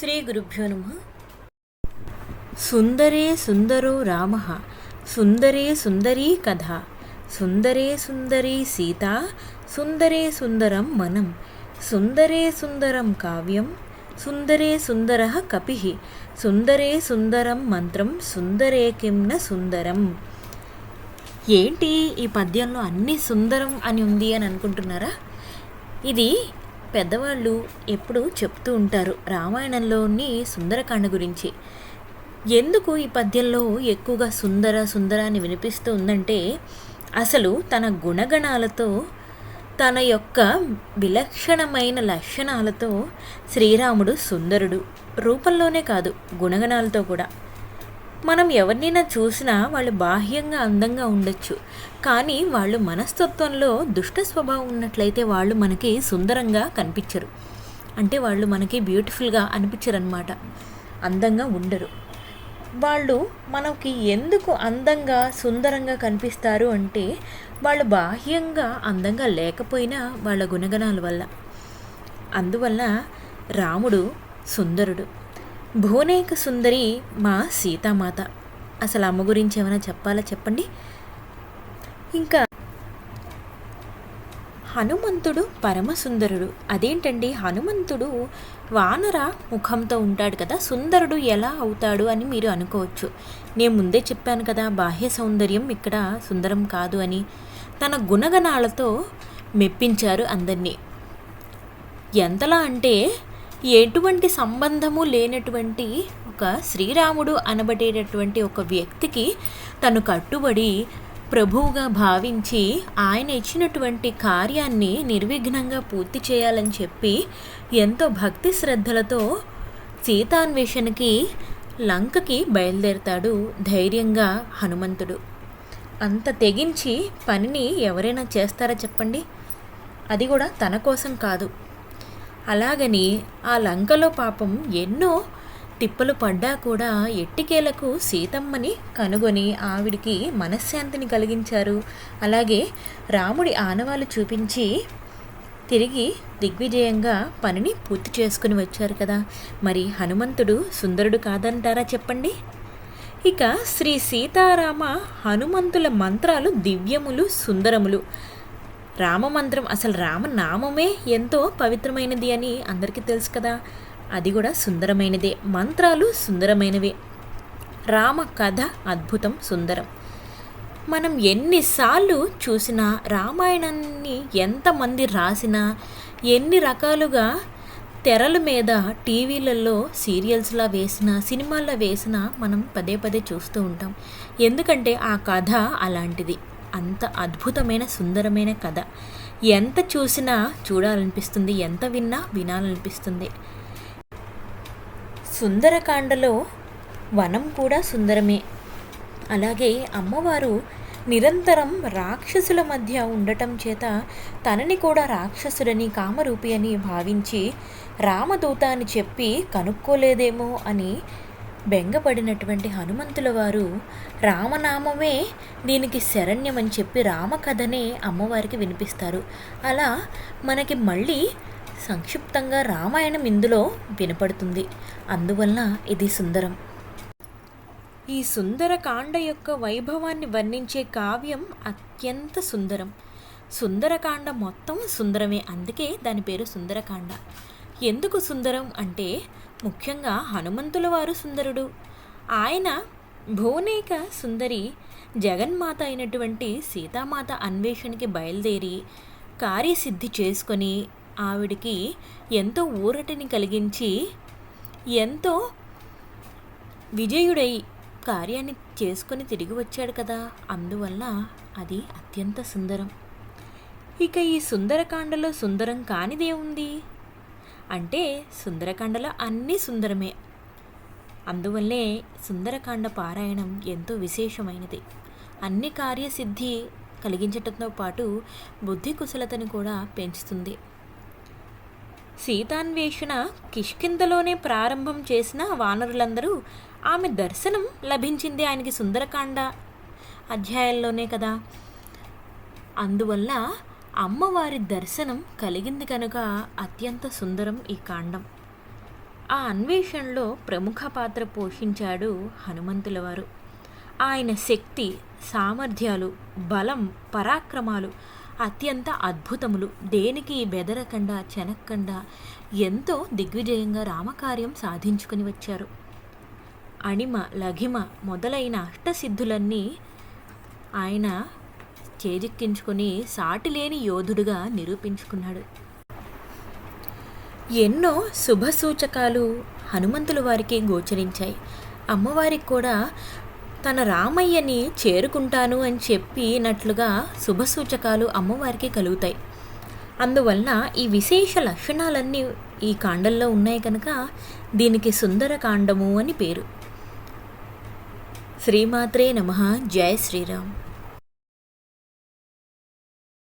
శ్రీ గురుభ్యో నమ. సుందరే సుందరో రామ. సుందరే సుందరీ కథ. సుందరే సుందరీ సీత. సుందరే సుందరం మనం. సుందరే సుందరం కావ్యం. సుందరే సుందర కపి. సుందరే సుందరం మంత్రం. సుందరే కింన సుందరం. ఏంటి ఈ పద్యంలో అన్ని సుందరం అని ఉంది అని అనుకుంటున్నారా? ఇది పెద్దవాళ్ళు ఎప్పుడు చెప్తూ ఉంటారు రామాయణంలోని సుందరకాండ గురించి. ఎందుకు ఈ పద్యంలో ఎక్కువగా సుందర సుందర అని వినిపిస్తూ ఉందంటే అసలు తన గుణగణాలతో తన యొక్క విలక్షణమైన లక్షణాలతో శ్రీరాముడు సుందరుడు రూపంలోనే కాదు గుణగణాలతో కూడా. మనం ఎవరినైనా చూసినా వాళ్ళు బాహ్యంగా అందంగా ఉండొచ్చు. కానీ వాళ్ళు మనస్తత్వంలో దుష్ట స్వభావం ఉన్నట్లయితే వాళ్ళు మనకి సుందరంగా కనిపించరు. అంటే వాళ్ళు మనకి బ్యూటిఫుల్గా అనిపించరు అనమాట అందంగా ఉండరు. వాళ్ళు మనకి ఎందుకు అందంగా సుందరంగా కనిపిస్తారు అంటే వాళ్ళు బాహ్యంగా అందంగా లేకపోయినా వాళ్ళ గుణగణాల వల్ల. అందువల్ల రాముడు సుందరుడు. భువనేక సుందరి మా సీతామాత. అసలు అమ్మ గురించి ఏమైనా చెప్పాలా చెప్పండి? ఇంకా హనుమంతుడు పరమసుందరుడు. అదేంటండి? హనుమంతుడు వానర ముఖంతో ఉంటాడు కదా సుందరుడు ఎలా అవుతాడు అని మీరు అనుకోవచ్చు. నేను ముందే చెప్పాను కదా బాహ్య సౌందర్యం ఇక్కడ సుందరం కాదు అని. తన గుణగణాలతో మెప్పించారు అందరినీ. ఎంతలా అంటే ఎటువంటి సంబంధము లేనటువంటి ఒక శ్రీరాముడు అనబడేటటువంటి ఒక వ్యక్తికి తను కట్టుబడి ప్రభువుగా భావించి ఆయన ఇచ్చినటువంటి కార్యాన్ని నిర్విఘ్నంగా పూర్తి చేయాలని చెప్పి ఎంతో భక్తి శ్రద్ధలతో సీతాన్వేషణకి లంకకి బయలుదేరతాడు ధైర్యంగా హనుమంతుడు. అంత తెగించి పనిని ఎవరైనా చేస్తారా చెప్పండి? అది కూడా తన కోసం కాదు. అలాగని ఆ లంకలో పాపం ఎన్నో తిప్పలు పడ్డా కూడా ఎట్టికేలకు సీతమ్మని కనుగొని ఆవిడికి మనశ్శాంతిని కలిగించారు. అలాగే రాముడి ఆనవాలు చూపించి తిరిగి దిగ్విజయంగా పనిని పూర్తి చేసుకుని వచ్చారు కదా. మరి హనుమంతుడు సుందరుడు కాదంటారా చెప్పండి? ఇక శ్రీ సీతారామ హనుమంతుల మంత్రాలు దివ్యములు సుందరములు. రామమంత్రం అసలు రామనామమే ఎంతో పవిత్రమైనది అని అందరికీ తెలుసు కదా. అది కూడా సుందరమైనదే. మంత్రాలు సుందరమైనవే. రామ కథ అద్భుతం సుందరం. మనం ఎన్నిసార్లు చూసినా రామాయణాన్ని ఎంతమంది రాసినా ఎన్ని రకాలుగా తెరల మీద టీవీలలో సీరియల్స్లా వేసిన సినిమాల్లో వేసినా మనం పదే పదే చూస్తూ ఉంటాం. ఎందుకంటే ఆ కథ అలాంటిది. అంత అద్భుతమైన సుందరమైన కథ. ఎంత చూసినా చూడాలనిపిస్తుంది ఎంత విన్నా వినాలనిపిస్తుంది. సుందరకాండలో వనం కూడా సుందరమే. అలాగే అమ్మవారు నిరంతరం రాక్షసుల మధ్య ఉండటం చేత తనని కూడా రాక్షసుడని కామరూపి అని భావించి రామదూత అని చెప్పి కనుక్కోలేదేమో అని బెంగపడినటువంటి హనుమంతుల వారు రామనామమే దీనికి శరణ్యమని చెప్పి రామకథనే అమ్మవారికి వినిపిస్తారు. అలా మనకి మళ్ళీ సంక్షిప్తంగా రామాయణం ఇందులో వినపడుతుంది. అందువల్ల ఇది సుందరం. ఈ సుందరకాండ యొక్క వైభవాన్ని వర్ణించే కావ్యం అత్యంత సుందరం. సుందరకాండ మొత్తం సుందరమే అందుకే దాని పేరు సుందరకాండ. ఎందుకు సుందరం అంటే ముఖ్యంగా హనుమంతుల వారు సుందరుడు. ఆయన భువనేక సుందరి జగన్మాత అయినటువంటి సీతామాత అన్వేషణకి బయలుదేరి కార్యసిద్ధి చేసుకొని ఆవిడికి ఎంతో ఊరటిని కలిగించి ఎంతో విజయుడై కార్యాన్ని చేసుకొని తిరిగి వచ్చాడు కదా. అందువల్ల అది అత్యంత సుందరం. ఇక ఈ సుందరకాండలో సుందరం కానిదే ఉంది? అంటే సుందరకాండలో అన్నీ సుందరమే. అందువల్లే సుందరకాండ పారాయణం ఎంతో విశేషమైనది. అన్ని కార్యసిద్ధి కలిగించటంతో పాటు బుద్ధి కుశలతను కూడా పెంచుతుంది. సీతాన్వేషణ కిష్కిందలోనే ప్రారంభం చేసిన వానరులందరూ ఆమె దర్శనం లభించింది ఆయనకి సుందరకాండ అధ్యాయంలోనే కదా. అందువల్ల అమ్మవారి దర్శనం కలిగింది కనుక అత్యంత సుందరం ఈ కాండం. ఆ అన్వేషణలో ప్రముఖ పాత్ర పోషించాడు హనుమంతుల వారు ఆయన శక్తి సామర్థ్యాలు బలం పరాక్రమాలు అత్యంత అద్భుతములు. దేనికి బెదరకుండా చెనక్కుండా ఎంతో దిగ్విజయంగా రామకార్యం సాధించుకుని వచ్చారు. అణిమ లఘిమ మొదలైన అష్టసిద్ధులన్నీ ఆయన చేజిక్కించుకుని సాటిలేని యోధుడుగా నిరూపించుకున్నాడు. ఎన్నో శుభసూచకాలు హనుమంతుల వారికి గోచరించాయి. అమ్మవారికి కూడా తన రామయ్యని చేరుకుంటాను అని చెప్పినట్లుగా శుభసూచకాలు అమ్మవారికి కలుగుతాయి. అందువలన ఈ విశేష లక్షణాలన్నీ ఈ కాండంలో ఉన్నాయి కనుక దీనికి సుందరకాండము అని పేరు. శ్రీమాత్రే నమ. జయ శ్రీరామ్.